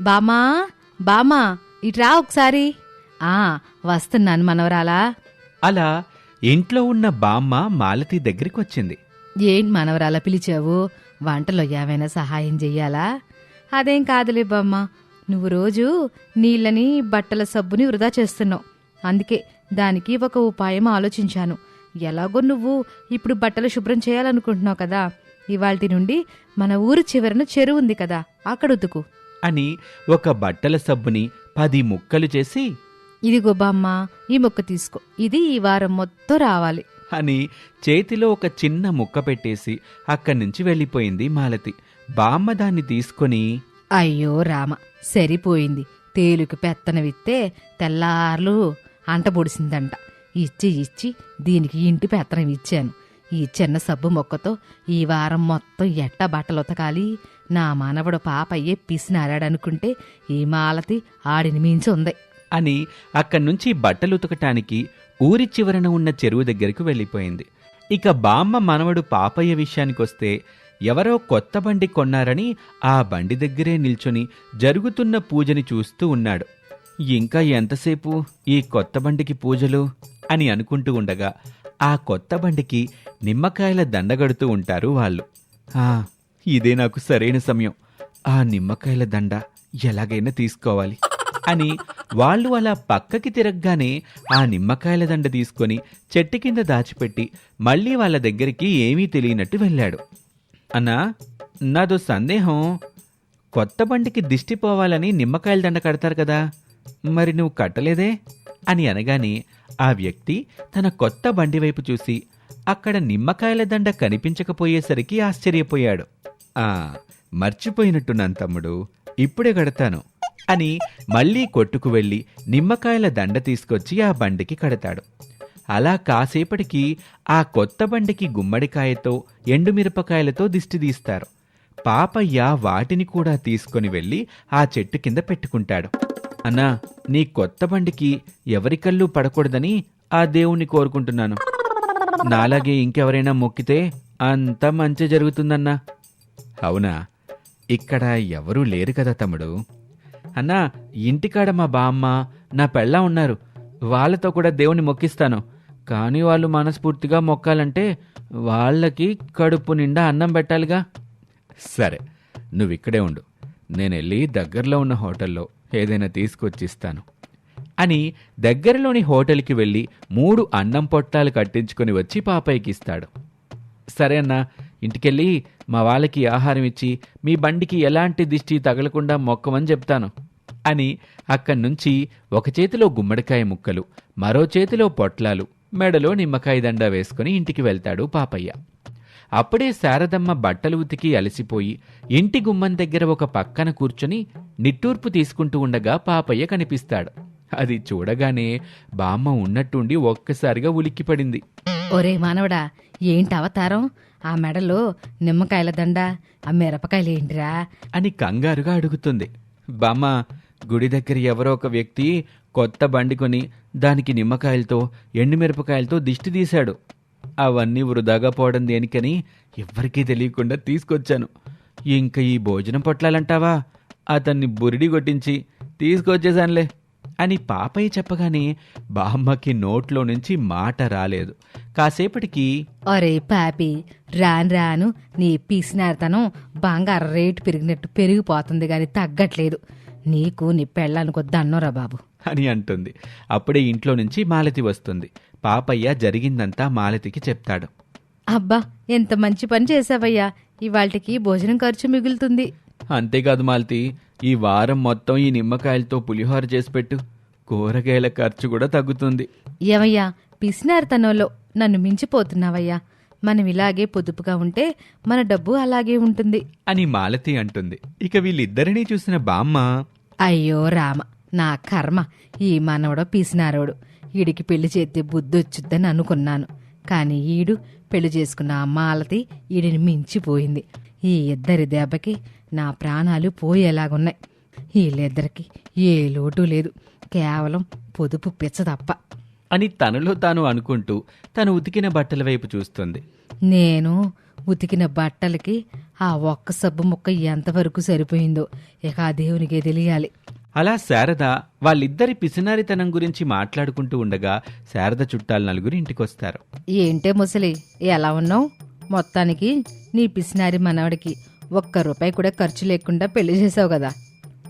బామా బామా ఇట్రా ఒకసారి. ఆ వస్తున్నాను మనవరాలా. అలా ఇంట్లో ఉన్న బామ్మ మాలతి దగ్గరికి వచ్చింది ఏం మనవరాల పిలిచావు? వంటలో ఏమైనా సహాయం చెయ్యాలా? అదేం కాదులే బామ్మ. నువ్వు రోజు నీళ్ళని బట్టల సబ్బుని వృధా చేస్తున్నావు. అందుకే దానికి ఒక ఉపాయం ఆలోచించాను. ఎలాగో నువ్వు ఇప్పుడు బట్టలు శుభ్రం చేయాలనుకుంటున్నావు కదా. ఇవాల్టి నుండి మన ఊరు చివరన చెరువు ఉంది కదా అక్కడ ఉతుకు అని ఒక బట్టల సబ్బుని పది ముక్కలు చేసి ఇదిగో బామ్మ ఈ మొక్క తీసుకో. ఇది ఈ వారం మొత్తం రావాలి. అని చేతిలో ఒక చిన్న ముక్క పెట్టేసి అక్కడి నుంచి వెళ్ళిపోయింది మాలతి. బామ్మ దాన్ని తీసుకొని అయ్యో రామ సరిపోయింది. తేలుకి పెత్తన విత్తే తెల్లార్లు అంట పొడిసిందంట. ఇచ్చి ఇచ్చి దీనికి ఇంటి పెత్తనం ఇచ్చాను. ఈ చిన్న సబ్బు మొక్కతో ఈ వారం మొత్తం ఎట్ట బట్టలు ఉతకాలి నా మనవడు పాపయ్యే పిసినారాడనుకుంటే ఈ మాలతి ఆడిని మించి ఉంది అని అక్కడి నుంచి బట్టలు ఉతకటానికి ఊరి చివరన ఉన్న చెరువు దగ్గరికి వెళ్ళిపోయింది. ఇక బామ్మ మనవడు పాపయ్య విషయానికొస్తే ఎవరో కొత్త బండి కొన్నారని ఆ బండి దగ్గరే నిల్చొని జరుగుతున్న పూజని చూస్తూ ఉన్నాడు. ఇంకా ఎంతసేపు ఈ కొత్త బండికి పూజలు? అని అనుకుంటూ ఉండగా ఆ కొత్త బండికి నిమ్మకాయల దండగడుతూ ఉంటారు వాళ్ళు. ఇదే నాకు సరైన సమయం. ఆ నిమ్మకాయల దండ ఎలాగైనా తీసుకోవాలి. అని వాళ్ళు అలా పక్కకి తిరగగానే ఆ నిమ్మకాయల దండ తీసుకొని చెట్టు కింద దాచిపెట్టి మళ్ళీ వాళ్ళ దగ్గరికి ఏమీ తెలియనట్టు వెళ్ళాడు. అన్నా నాదో సందేహం. కొత్త బండికి దిష్టి పోవాలని నిమ్మకాయల దండ కడతారు కదా. మరి నువ్వు కట్టలేదే? అని అనగానే ఆ వ్యక్తి తన కొత్త బండి వైపు చూసి అక్కడ నిమ్మకాయల దండ కనిపించకపోయేసరికి ఆశ్చర్యపోయాడు. ఆ మర్చిపోయినట్టున్నాను తమ్ముడు. ఇప్పుడే కడతాను. అని మళ్ళీ కొట్టుకు వెళ్ళి నిమ్మకాయల దండ తీసుకొచ్చి ఆ బండికి కడతాడు. అలా కాసేపటికి ఆ కొత్త బండికి గుమ్మడికాయతో ఎండుమిరపకాయలతో దిష్టి తీస్తారు. పాపయ్య వాటిని కూడా తీసుకొని వెళ్ళి ఆ చెట్టు కింద పెట్టుకుంటాడు. అన్నా నీ కొత్త బండికి ఎవరి కళ్ళు పడకూడదని ఆ దేవుణ్ణి కోరుకుంటున్నాను. నాలాగే ఇంకెవరైనా మొక్కితే అంత మంచి జరుగుతుందన్నా. అవునా? ఇక్కడ ఎవరూ లేరు కదా తమ్ముడు. అన్నా ఇంటికాడ మా బామ్మ నా పెళ్ళ ఉన్నారు. వాళ్ళతో కూడా దేవుని మొక్కిస్తాను. కానీ వాళ్ళు మనస్ఫూర్తిగా మొక్కాలంటే వాళ్ళకి కడుపు నిండా అన్నం పెట్టాలిగా. సరే నువ్వు ఇక్కడే ఉండు. నేను వెళ్ళి దగ్గరలో ఉన్న హోటల్లో ఏదైనా తీసుకొచ్చిస్తాను. అని దగ్గరలోని హోటల్కి వెళ్ళి మూడు అన్నం పొట్టాలు కట్టించుకొని వచ్చి పాపయ్యకిస్తాడు. సరే అన్నా ఇంటికెళ్ళి మా వాళ్ళకి ఆహారం ఇచ్చి మీ బండికి ఎలాంటి దిష్టి తగలకుండా మొక్కమని చెప్తాను అని అక్కడి నుంచి ఒక చేతిలో గుమ్మడికాయ ముక్కలు మరో చేతిలో పొట్లాలు మెడలో నిమ్మకాయ దండ వేసుకుని ఇంటికి వెళ్తాడు పాపయ్య. అప్పుడే శారదమ్మ బట్టలు ఉతికి అలసిపోయి ఇంటి గుమ్మం దగ్గర ఒక పక్కన కూర్చుని నిట్టూర్పు తీసుకుంటూ ఉండగా పాపయ్య కనిపిస్తాడు. అది చూడగానే బామ్మ ఉన్నట్టుండి ఒక్కసారిగా ఉలిక్కిపడింది. ఒరే మానవడా ఏంటి అవతారం? ఆ మెడలో నిమ్మకాయల దండ ఆ మిరపకాయలు ఏంటిరా? అని కంగారుగా అడుగుతుంది. బామ్మ గుడి దగ్గర ఎవరో ఒక వ్యక్తి కొత్త బండి కొని దానికి నిమ్మకాయలతో ఎండుమిరపకాయలతో దిష్టి తీశాడు. అవన్నీ వృధాగా పోవడం దేనికని ఎవ్వరికీ తెలియకుండా తీసుకొచ్చాను. ఇంకా ఈ భోజనం పొట్లాలంటావా? అతన్ని బురిడి కొట్టించి తీసుకొచ్చేశానులే. అని పాపయ్య చెప్పగానే బామ్మకి నోట్లో నుంచి మాట రాలేదు. కాసేపటికి ఒరే పాపి రాను రాను నీ పీసినారతనం బంగారు రేటు పెరిగినట్టు పెరిగిపోతుంది గాని తగ్గట్లేదు. నీకు నీ పెళ్ళానికి దన్నోరా బాబు. అని అంటుంది. అప్పుడే ఇంట్లో నుంచి మాలతి వస్తుంది. పాపయ్య జరిగిందంతా మాలతికి చెప్తాడు. అబ్బా ఎంత మంచి పని చేసావయ్యా ఇవాళకి భోజనం ఖర్చు మిగులుతుంది. అంతేకాదు మాలతి ఈ వారం మొత్తం ఈ నిమ్మకాయలతో పులిహోర చేసి పెట్టు. కూరగాయల ఖర్చు కూడా తగ్గుతుంది. ఏమయ్యా పిసినారతనంలో నన్ను మించిపోతున్నావయ్యా. మనం ఇలాగే పొదుపుగా ఉంటే మన డబ్బు అలాగే ఉంటుంది. అని మాలతి అంటుంది. ఇక వీళ్ళిద్దరినీ చూసిన బామ్మ అయ్యో రామ నా కర్మ ఈ మనవడో పీసినారోడు. ఈడికి పెళ్ళి చేస్తే బుద్ధి వచ్చుద్దని అనుకున్నాను. కానీ ఈడు పెళ్ళి చేసుకున్న మాలతి ఈడిని మించిపోయింది. ఈ ఇద్దరి దెబ్బకి నా ప్రాణాలు పోయేలాగున్నాయి. వీళ్ళిద్దరికి ఏ లోటు లేదు. కేవలం పొదుపు పిచ్చ తప్ప. అని తనలో తాను అనుకుంటూ తను ఉతికిన బట్టల వైపు చూస్తుంది. నేను ఉతికిన బట్టలకి ఆ ఒక్క సబ్బు ముక్క ఎంతవరకు సరిపోయిందో ఇక ఆ దేవునికే తెలియాలి. అలా శారద వాళ్ళిద్దరి పిసినారితనం గురించి మాట్లాడుకుంటూ ఉండగా శారద చుట్టాలు నలుగురు ఇంటికొస్తారు. ఏంటే ముసలి ఎలా ఉన్నావు? మొత్తానికి నీ పిసినారి మనవడికి ఒక్క రూపాయి కూడా ఖర్చు లేకుండా పెళ్ళి చేసావు కదా.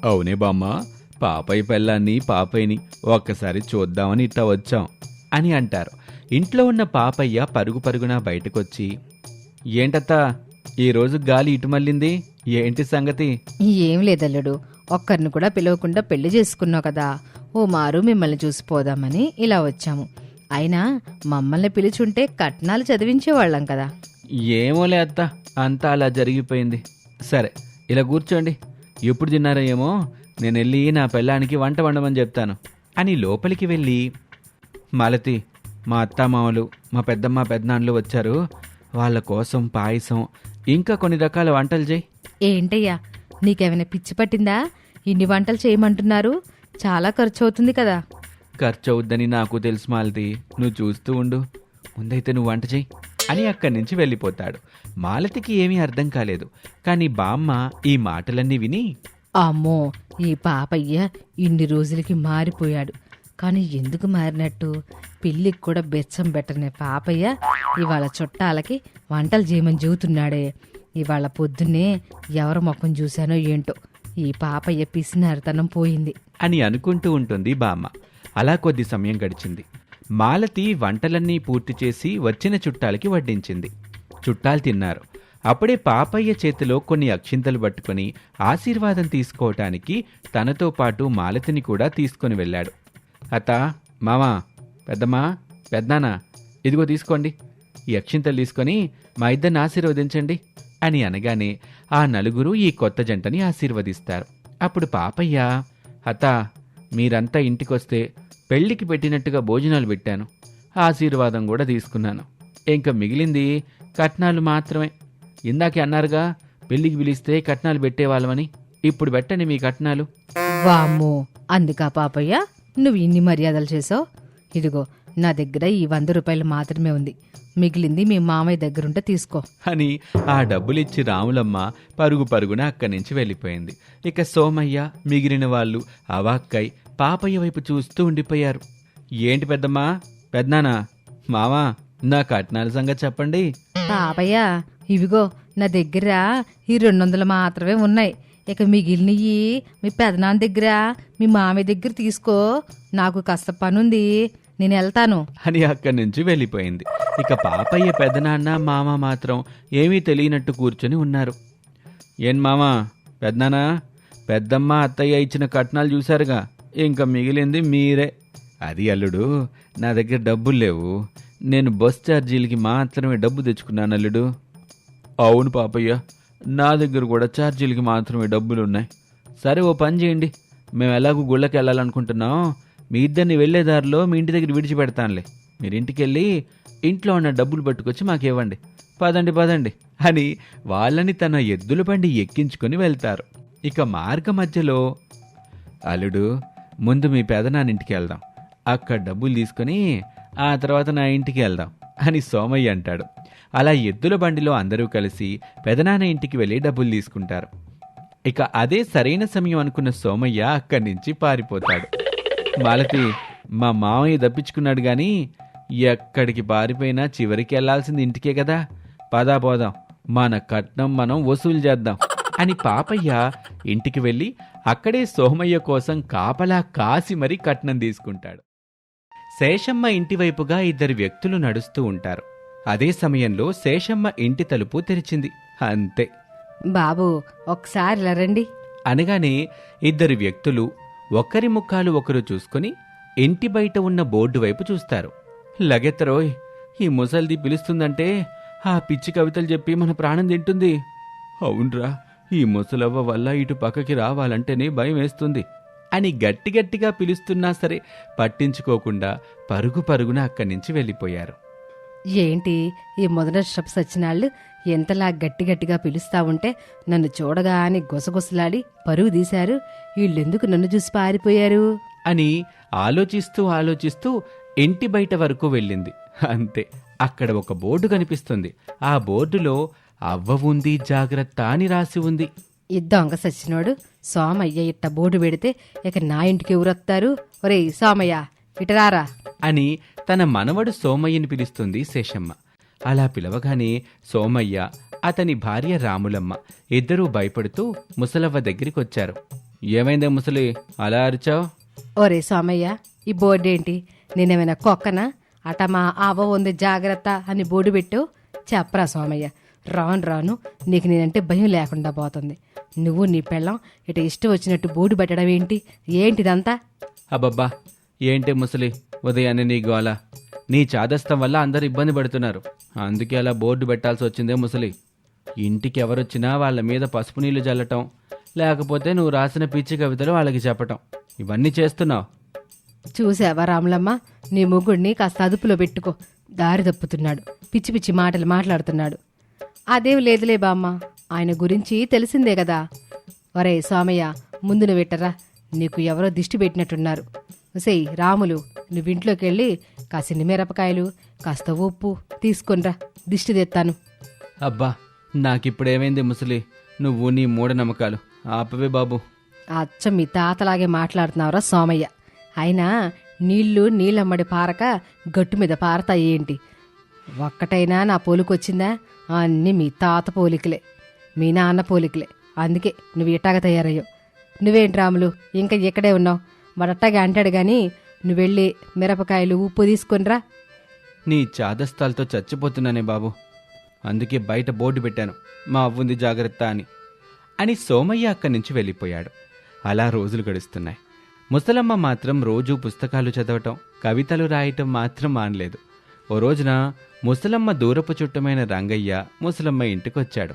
అవునే బామ్మ పాపయ్య పెళ్ళాన్ని పాపయ్యని ఒక్కసారి చూద్దామని ఇట్లా వచ్చాం అని అంటారు. ఇంట్లో ఉన్న పాపయ్య పరుగు పరుగున బయటకొచ్చి ఏంటత్తా ఈరోజు గాలి ఇటు మళ్ళింది? ఏంటి సంగతి? ఏం లేదల్లుడు ఒక్కరిని కూడా పిలవకుండా పెళ్ళి చేసుకున్నావు కదా. ఓ మారు మిమ్మల్ని చూసిపోదామని ఇలా వచ్చాము. అయినా మమ్మల్ని పిలుచుంటే కట్నాలు చదివించేవాళ్ళం కదా. ఏమోలే అత్త అంతా అలా జరిగిపోయింది. సరే ఇలా కూర్చోండి. ఎప్పుడు తిన్నారో ఏమో నేను వెళ్ళి నా పెళ్ళానికి వంట వండమని చెప్తాను. అని లోపలికి వెళ్ళి మాలతి మా అత్తామామలు మా పెద్దమ్మ పెద్దనాన్నలు వచ్చారు. వాళ్ళ కోసం పాయసం ఇంకా కొన్ని రకాల వంటలు చేయి. ఏంటయ్యా నీకేమైనా పిచ్చి పట్టిందా? ఇన్ని వంటలు చేయమంటున్నారు. చాలా ఖర్చు అవుతుంది కదా. ఖర్చు అవుద్దని నాకు తెలుసు మాలతి. నువ్వు చూస్తూ ఉండు. ముందైతే నువ్వు వంట చెయ్యి అని అక్కడి నుంచి వెళ్ళిపోతాడు. మాలతికి ఏమీ అర్థం కాలేదు. కానీ బామ్మ ఈ మాటలన్నీ విని అమ్మో ఈ పాపయ్య ఇన్ని రోజులకి మారిపోయాడు. కానీ ఎందుకు మారినట్టు? పెళ్ళికి కూడా బెచ్చం పెట్టని పాపయ్య ఇవాళ చుట్టాలకి వంటలు చేయమని చెబుతున్నాడే. ఇవాళ పొద్దున్నే ఎవరి ముఖం చూశానో ఏంటో. ఈ పాపయ్య పిసినారితనం పోయింది. అని అనుకుంటూ ఉంటుంది బామ్మ. అలా కొద్ది సమయం గడిచింది. మాలతి వంటలన్నీ పూర్తి చేసి వచ్చిన చుట్టాలకి వడ్డించింది. చుట్టాలు తిన్నారు. అప్పుడే పాపయ్య చేతిలో కొన్ని అక్షింతలు పట్టుకొని ఆశీర్వాదం తీసుకోవటానికి తనతో పాటు మాలతిని కూడా తీసుకొని వెళ్ళాడు. అత్త మామా పెద్దమ్మా పెద్దనాన్న ఇదిగో తీసుకోండి. ఈ అక్షింతలు తీసుకొని మా ఇద్దరిని ఆశీర్వదించండి అని అనగానే ఆ నలుగురు ఈ కొత్త జంటని ఆశీర్వదిస్తారు. అప్పుడు పాపయ్య అత మీరంతా ఇంటికొస్తే పెళ్ళికి పెట్టినట్టుగా భోజనాలు పెట్టాను. ఆశీర్వాదం కూడా తీసుకున్నాను. ఇంకా మిగిలింది కట్నాలు మాత్రమే. ఇందాకే అన్నారుగా పెళ్ళికి పిలిస్తే కట్నాలు పెట్టేవాళ్ళమని. ఇప్పుడు పెట్టండి మీ కట్నాలు. వామ్మో అందుకా పాపయ్య నువ్వు ఇన్ని మర్యాదలు చేసావు? ఇదిగో నా దగ్గర ఈ వంద రూపాయలు మాత్రమే ఉంది. మిగిలింది మీ మామయ్య దగ్గరుంటే తీసుకో. అని ఆ డబ్బులిచ్చి రాములమ్మ పరుగు పరుగున అక్కడి నుంచి వెళ్ళిపోయింది. ఇక సోమయ్య మిగిలిన వాళ్ళు అవాక్కై పాపయ్య వైపు చూస్తూ ఉండిపోయారు. ఏంటి పెద్దమ్మా? పెద్దనానా? మావా నా కట్నాల సంగతి చెప్పండి. పాపయ్య ఇవిగో నా దగ్గర ఈ రెండు వందలు మాత్రమే ఉన్నాయి. ఇక మిగిలినవి మీ పెదనాన్న దగ్గర మీ మామయ్య దగ్గర తీసుకో. నాకు కాస్త పనుంది నేను వెళ్తాను. అని అక్కడి నుంచి వెళ్ళిపోయింది. ఇక పాపయ్య పెద్దనాన్న మామ మాత్రం ఏమీ తెలియనట్టు కూర్చొని ఉన్నారు. ఏం మామా పెద్దనానా? పెద్దమ్మ అత్తయ్య ఇచ్చిన కట్నాలు చూశారుగా. ఇంకా మిగిలింది మీరే. అది అల్లుడు నా దగ్గర డబ్బులు లేవు. నేను బస్ ఛార్జీలకి మాత్రమే డబ్బు తెచ్చుకున్నాను అల్లుడు. అవును పాపయ్య నా దగ్గర కూడా ఛార్జీలకి మాత్రమే డబ్బులు ఉన్నాయి సరే ఓ పని చేయండి. మేము ఎలాగో గుళ్ళకి వెళ్ళాలనుకుంటున్నాం. మీ ఇద్దరిని వెళ్ళే దారిలో మీ ఇంటి దగ్గర విడిచిపెడతానులే. మీరు ఇంటికి వెళ్ళి ఇంట్లో ఉన్న డబ్బులు పట్టుకొచ్చి మాకు ఇవ్వండి. పదండి పదండి అని వాళ్ళని తన ఎద్దుల బండి ఎక్కించుకొని వెళ్తారు. ఇక మార్గ మధ్యలో అల్లుడు ముందు మీ పెదనాన్న ఇంటికి వెళ్దాం. అక్కడ డబ్బులు తీసుకొని ఆ తర్వాత నా ఇంటికి వెళ్దాం అని సోమయ్య అంటాడు. అలా ఎద్దుల బండిలో అందరూ కలిసి పెదనాన్న ఇంటికి వెళ్ళి డబ్బులు తీసుకుంటారు. ఇక అదే సరైన సమయం అనుకున్న సోమయ్య అక్కడి నుంచి పారిపోతాడు. మాలతి మా మామయ్య దప్పించుకున్నాడు గాని ఎక్కడికి పారిపోయినా చివరికి వెళ్ళాల్సింది ఇంటికే కదా. పదా పోదాం. మన కట్నం మనం వసూలు చేద్దాం అని పాపయ్య ఇంటికి వెళ్ళి అక్కడే సోమయ్య కోసం కాపలా కాసి మరీ కట్నం తీసుకుంటాడు. శేషమ్మ ఇంటి వైపుగా ఇద్దరు వ్యక్తులు నడుస్తూ ఉంటారు. అదే సమయంలో శేషమ్మ ఇంటి తలుపు తెరిచింది. అంతే. బాబు ఒకసారి రండి. అనగానే ఇద్దరు వ్యక్తులు ఒకరి ముఖాలు ఒకరు చూసుకొని ఇంటి బయట ఉన్న బోర్డు వైపు చూస్తారు. లగెత్తరోయ్ ఈ ముసల్ది పిలుస్తుందంటే ఆ పిచ్చి కవితలు చెప్పి మన ప్రాణం తింటుంది. అవునరా. ఈ ముసలవ్వ వల్ల ఇటు పక్కకి రావాలంటేనే భయం వేస్తుంది అని గట్టి గట్టిగా పిలుస్తున్నా సరే పట్టించుకోకుండా పరుగు పరుగున అక్కడి నుంచి వెళ్ళిపోయారు. ఏంటి ఈ మొదటి స్టెప్ సచ్చినాళ్ళు ఎంతలా గట్టి గట్టిగా పిలుస్తా ఉంటే నన్ను చూడగానే గుసగుసలాడి పరుగు తీశారు. వీళ్ళెందుకు నన్ను చూసి పారిపోయారు? అని ఆలోచిస్తూ ఆలోచిస్తూ ఇంటి బయట వరకు వెళ్ళింది. అంతే అక్కడ ఒక బోర్డు కనిపిస్తుంది. ఆ బోర్డులో అవ్వ ఉంది జాగ్రత్త అని రాసి ఉంది. ఈ దొంగ సచ్చినోడు సోమయ్య ఇట్ట బోర్డు పెడితే ఇక నా ఇంటికి ఎవరొత్తారు ఒరేయ్ సోమయ్య ఇటరారా? అని తన మనవడు సోమయ్యని పిలుస్తుంది శేషమ్మ. అలా పిలవగానే సోమయ్య అతని భార్య రాములమ్మ ఇద్దరూ భయపడుతూ ముసలవ్వ దగ్గరికి వచ్చారు ఏమైందే ముసలి అలా అరిచావు? ఒరే సోమయ్య ఈ బోర్డు ఏంటి నేనేమైనా కుక్కనా? అట మా అవ్వ ఉంది జాగ్రత్త అని బోర్డు పెట్టు. చెప్పరా సోమయ్య రాను రాను నీకు నేనంటే భయం లేకుండా పోతుంది. నువ్వు నీ పెళ్ళం ఇట ఇష్టం వచ్చినట్టు బోర్డు పెట్టడం ఏంటి? ఏంటిదంతా అబ్బబ్బా ఏంటి ముసలి ఉదయాన్నే నీ గోల. నీ చాదస్తం వల్ల అందరు ఇబ్బంది పడుతున్నారు. అందుకే అలా బోర్డు పెట్టాల్సి వచ్చిందే ముసలి. ఇంటికి ఎవరొచ్చినా వాళ్ళ మీద పసుపు నీళ్ళు చల్లటం లేకపోతే నువ్వు రాసిన పిచ్చి కవితలు వాళ్ళకి చెప్పటం. ఇవన్నీ చేస్తున్నావు. చూసావా రాములమ్మ? నీ ముగ్గుడిని కాస్త అదుపులో పెట్టుకో. దారి తప్పుతున్నాడు. పిచ్చి పిచ్చి మాటలు మాట్లాడుతున్నాడు. అదేం లేదులే బామ్మ. ఆయన గురించి తెలిసిందే కదా. ఒరే సోమయ్య ముందు నువ్వు పెట్టరా నీకు ఎవరో దిష్టి పెట్టినట్టున్నారు. ఉసేయ్ రాములు నువ్వు ఇంట్లోకి వెళ్ళి కాసిన్ని మిరపకాయలు కాస్త ఉప్పు తీసుకొనిరా. దిష్టి తెత్తాను. అబ్బా నాకిప్పుడేమైంది ముసలి? నువ్వు నీ మూఢనమ్మకాలు. ఆపవే బాబు. అచ్చం మీ తాతలాగే మాట్లాడుతున్నావురా సోమయ్య. అయినా నీళ్ళు నీళ్ళమ్మడి పారక గట్టు మీద పారతాయి ఏంటి? ఒక్కటైనా నా పోలికొచ్చిందా? అన్నీ మీ తాత పోలికలే. మీ నాన్న పోలికలే. అందుకే నువ్వు ఇట్టాగ తయారయ్యావు. నువ్వేంటి రాములు? ఇంకా ఇక్కడే ఉన్నావు? వాడట్టాగే అంటాడు కానీ నువ్వెళ్ళి మిరపకాయలు ఉప్పు తీసుకునిరా. నీ చాదస్తాలతో చచ్చిపోతున్నానే బాబు. అందుకే బయట బోర్డు పెట్టాను. మా అవ్వుంది జాగ్రత్త అని. అని సోమయ్య అక్కడి నుంచి వెళ్ళిపోయాడు. అలా రోజులు గడుస్తున్నాయి. ముసలమ్మ మాత్రం రోజూ పుస్తకాలు చదవటం కవితలు రాయటం మాత్రం మానలేదు. ఓ రోజున ముసలమ్మ దూరపు చుట్టమైన రంగయ్య ముసలమ్మ ఇంటికొచ్చాడు.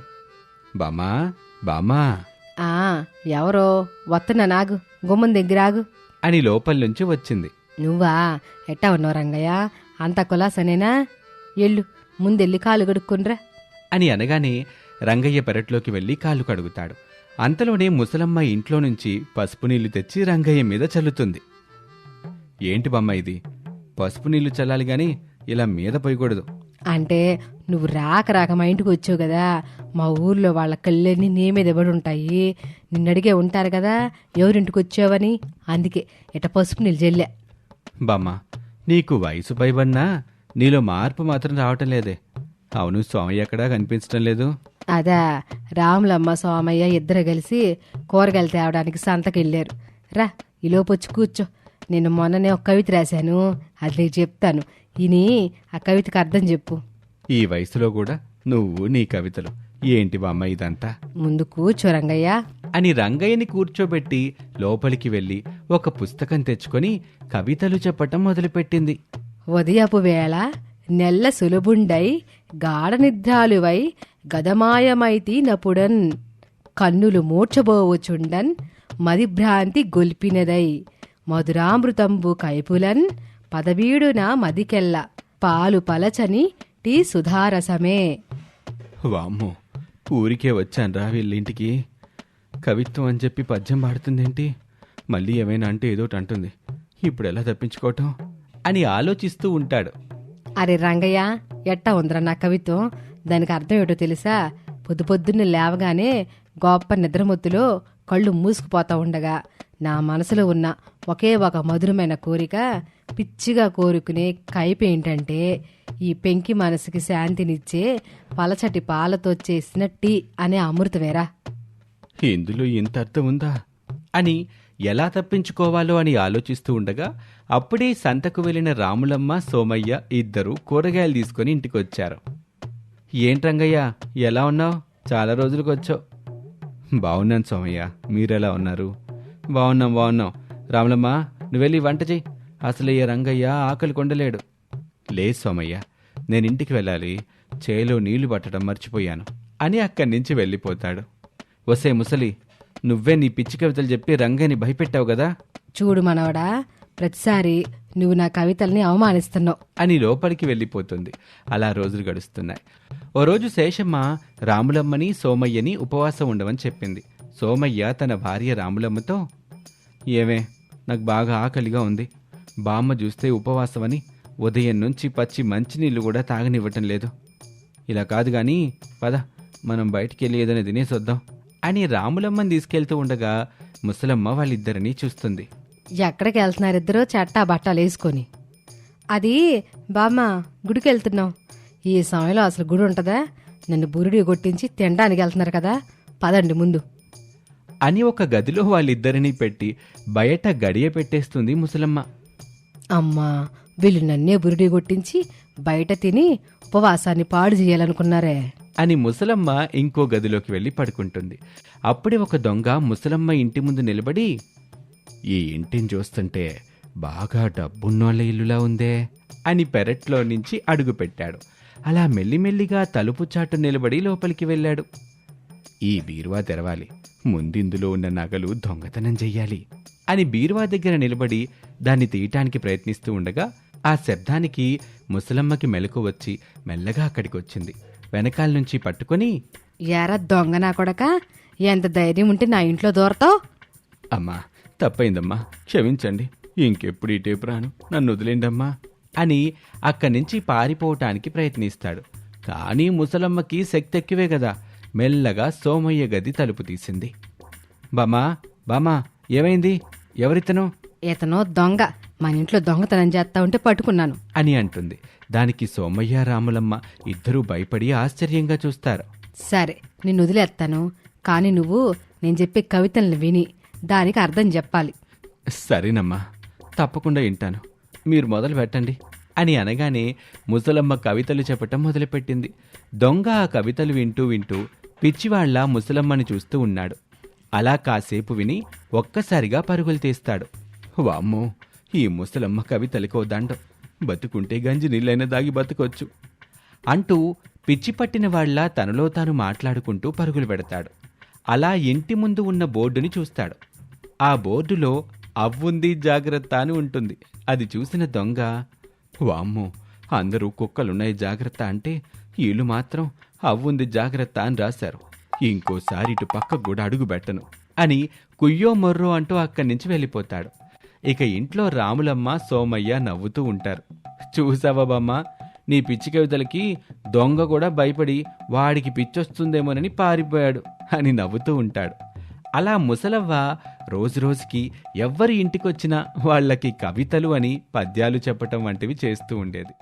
బామ్మా బామ్మా. ఆ ఎవరో? వస్తున్నా నాగు గుమ్మం దగ్గరాగు అని లోపల నుంచి వచ్చింది. నువ్వా? ఎట్టా ఉన్నావు రంగయ్య? అంత కులాసనేనా? ఎళ్ళు ముందెళ్ళి కాలు కడుక్కొనిరా అని అనగానే రంగయ్య పెరట్లోకి వెళ్ళి కాళ్ళు కడుగుతాడు. అంతలోనే ముసలమ్మ ఇంట్లో నుంచి పసుపు నీళ్ళు తెచ్చి రంగయ్య మీద చల్లుతుంది. ఏంటి బమ్మ ఇది? పసుపు నీళ్ళు చల్లాలి గాని ఇలా మీద పోయకూడదు. అంటే నువ్వు రాక రాక మా ఇంటికి వచ్చావు కదా మా ఊర్లో వాళ్ళ కళ్ళన్నీ నీ మీద ఎవడు ఉంటాయి? నిన్ను అడిగే ఉంటారు కదా ఎవరింటికి వచ్చావని? అందుకే ఇట పసుపు నీళ్ళు బామ్మ నీకు వయసు పైబడినా నీలో మార్పు మాత్రం రావటం లేదే. అవును స్వామి ఎక్కడా కనిపించటం లేదు. అదా రాములమ్మ సోమయ్య ఇద్దరు కలిసి కూరగాయలు తేవడానికి సంతకెళ్ళారు. రా ఈలోపు వచ్చి కూర్చో. నేను మొన్ననే ఒక కవిత రాశాను అది నీకు చెప్తాను. ఇని ఆ కవితకి అర్థం చెప్పు. ఈ వయసులో కూడా నువ్వు నీ కవితలు. ఏంటి బామ్మ ఇదంతా? ముందు కూర్చో రంగయ్య. అని రంగయ్యని కూర్చోబెట్టి లోపలికి వెళ్ళి ఒక పుస్తకం తెచ్చుకొని కవితలు చెప్పటం మొదలుపెట్టింది. ఉదయపు వేళ నెల్ల సులుబుండై గాఢ నిద్రాలువై గదమాయమైతి నపుడన్ కన్నులు మూర్చబోవుచుండన్ మదిభ్రాంతి గొల్పినదై. మధురామృతంబు కైపులన్ పదవీడున మదికెల్ల. పాలు పలచని టీ సుధారసమే. వామ్మో ఊరికే వచ్చాన్రా వీళ్ళింటికి. కవిత్వం అని చెప్పి పద్యం పాడుతుందేంటి? మళ్ళీ ఏమైనా అంటే ఏదోటి అంటుంది. ఇప్పుడు ఎలా తప్పించుకోవటం? అని ఆలోచిస్తూ ఉంటాడు. అరే రంగయ్య ఎట్టా ఉందిరా నా కవిత్వం? దానికి అర్థం ఏటో తెలుసా? పొద్దు పొద్దున్నే లేవగానే గొప్ప నిద్రమొత్తులో కళ్ళు మూసుకుపోతా ఉండగా. నా మనసులో ఉన్న ఒకే ఒక మధురమైన కోరిక పిచ్చిగా కోరుకునే కైపు ఏంటంటే ఈ పెంకి మనసుకి శాంతినిచ్చే పలచటి పాలతో చేసిన టీ అనే అమృతమేరా. ఇందులో ఇంత అర్థం ఉందా? అని ఎలా తప్పించుకోవాలో అని ఆలోచిస్తూ ఉండగా అప్పుడే సంతకు వెళ్ళిన రాములమ్మ సోమయ్య ఇద్దరు కూరగాయలు తీసుకొని ఇంటికొచ్చారు. ఏంట్రంగయ్య ఎలా ఉన్నావు? చాలా రోజులకు వచ్చావు బాగున్నాను సోమయ్య. మీరెలా ఉన్నారు? బాగున్నాం బాగున్నాం రాములమ్మ నువ్వు వెళ్ళి వంట చెయ్యి. అసలు ఈ రంగయ్య ఆకలి కొండలేడు. లేదు సోమయ్య నేను ఇంటికి వెళ్ళాలి. చేలో నీళ్ళు పట్టడం మర్చిపోయాను. అని అక్కడి నుంచి వెళ్ళిపోతాడు. వసే ముసలి నువ్వే నీ పిచ్చి కవితలు చెప్పి రంగని భయపెట్టావు కదా? చూడు మనవడా ప్రతిసారి నువ్వు నా కవితల్ని అవమానిస్తున్నావు. అని లోపలికి వెళ్ళిపోతుంది. అలా రోజులు గడుస్తున్నాయి. ఓ రోజు శేషమ్మ రాములమ్మని సోమయ్యని ఉపవాసం ఉండమని చెప్పింది. సోమయ్య తన భార్య రాములమ్మతో ఏమే నాకు బాగా ఆకలిగా ఉంది. బామ్మ చూస్తే ఉపవాసమని ఉదయం నుంచి పచ్చి మంచినీళ్ళు కూడా తాగనివ్వటం లేదు. ఇలా కాదు కానీ పద మనం బయటికి వెళ్ళి ఏదైనా తినేసొద్దాం అని రాములమ్మని తీసుకెళ్తూ ఉండగా ముసలమ్మ వాళ్ళిద్దరినీ చూస్తుంది. ఎక్కడికి వెళ్తున్నారు ఇద్దరు చట్టా బట్టాలు వేసుకొని. అది బామ్మ గుడికి వెళ్తున్నాం ఈ సమయంలో అసలు గుడి ఉంటుందా? నన్ను బురుడి కొట్టించి తినడానికి వెళ్తున్నారు కదా. పదండి ముందు. అని ఒక గదిలో వాళ్ళిద్దరినీ పెట్టి బయట గడియ పెట్టేస్తుంది ముసలమ్మ. అమ్మా వీళ్ళు నన్నే బురుడి కొట్టించి బయట తిని ఉపవాసాన్ని పాడు చేయాలనుకున్నారే. అని ముసలమ్మ ఇంకో గదిలోకి వెళ్ళి పడుకుంటుంది. అప్పుడే ఒక దొంగ ముసలమ్మ ఇంటి ముందు నిలబడి ఈ ఇంటిని చూస్తుంటే బాగా డబ్బున్నోళ్ళ ఇల్లులా ఉందే అని పెరట్లో నుంచి అడుగుపెట్టాడు అలా మెల్లిమెల్లిగా తలుపు చాటు నిలబడి లోపలికి వెళ్ళాడు. ఈ బీరువా తెరవాలి. ముందిందులో ఉన్న నగలు దొంగతనం చెయ్యాలి అని బీరువా దగ్గర నిలబడి దాన్ని తీయటానికి ప్రయత్నిస్తూ ఉండగా ఆ శబ్దానికి ముసలమ్మకి మెలకు వచ్చి మెల్లగా అక్కడికి వచ్చింది వెనకాల నుంచి పట్టుకొని ఎరా దొంగ నా కొడక ఎంత ధైర్యం ఉంటే నా ఇంట్లో దూరతావు? అమ్మా తప్పైందమ్మా క్షమించండి ఇంకెప్పుడు ఈ టేపు రాను నన్ను వదిలేండమ్మా అని అక్కడి నుంచి పారిపోవటానికి ప్రయత్నిస్తాడు. కానీ ముసలమ్మకి శక్తి ఎక్కువే కదా మెల్లగా సోమయ్య గది తలుపు తీసింది. బామా బామా ఏమైంది? ఎవరితను? ఇతను దొంగ. మన ఇంట్లో దొంగతనం చేస్తా ఉంటే పట్టుకున్నాను. అని అంటుంది. దానికి సోమయ్య రాములమ్మ ఇద్దరూ భయపడి ఆశ్చర్యంగా చూస్తారు. సరే నిన్ను వదిలేస్తాను కానీ నువ్వు నేను చెప్పే కవితల్ని విని దానికి అర్థం చెప్పాలి. సరేనమ్మా తప్పకుండా వింటాను. మీరు మొదలు పెట్టండి. అని అనగానే ముసలమ్మ కవితలు చెప్పటం మొదలుపెట్టింది. దొంగ ఆ కవితలు వింటూ వింటూ పిచ్చివాళ్ళ ముసలమ్మని చూస్తూ ఉన్నాడు. అలా కాసేపు విని ఒక్కసారిగా పరుగులు తీస్తాడు. వామ్మో ఈ ముసలమ్మ కవి దండం. బతుకుంటే గంజి నీళ్ళైనా దాగి బతుకొచ్చు. అంటూ పిచ్చి పట్టిన వాళ్ళ తనలో తాను మాట్లాడుకుంటూ పరుగులు పెడతాడు. అలా ఇంటి ముందు ఉన్న బోర్డుని చూస్తాడు. ఆ బోర్డులో అవ్వుంది జాగ్రత్త అని ఉంటుంది. అది చూసిన దొంగ వామ్మో అందరూ కుక్కలున్నాయి జాగ్రత్త అంటే వీళ్ళు మాత్రం అవ్వుంది జాగ్రత్త అని రాశారు. ఇంకోసారి ఇటు పక్క కూడా అడుగు పెట్టను అని కుయ్యో మొర్రో అంటూ అక్కడి నుంచి వెళ్ళిపోతాడు. ఇక ఇంట్లో రాములమ్మ సోమయ్య నవ్వుతూ ఉంటారు. చూసావా బామ్మ నీ పిచ్చి కవితలకి దొంగ కూడా భయపడి వాడికి పిచ్చొస్తుందేమోనని పారిపోయాడు అని నవ్వుతూ ఉంటాడు. అలా ముసలవ్వ రోజురోజుకి ఎవ్వరి ఇంటికొచ్చినా వాళ్ళకి కవితలు అని పద్యాలు చెప్పటం వంటివి చేస్తూ ఉండేది.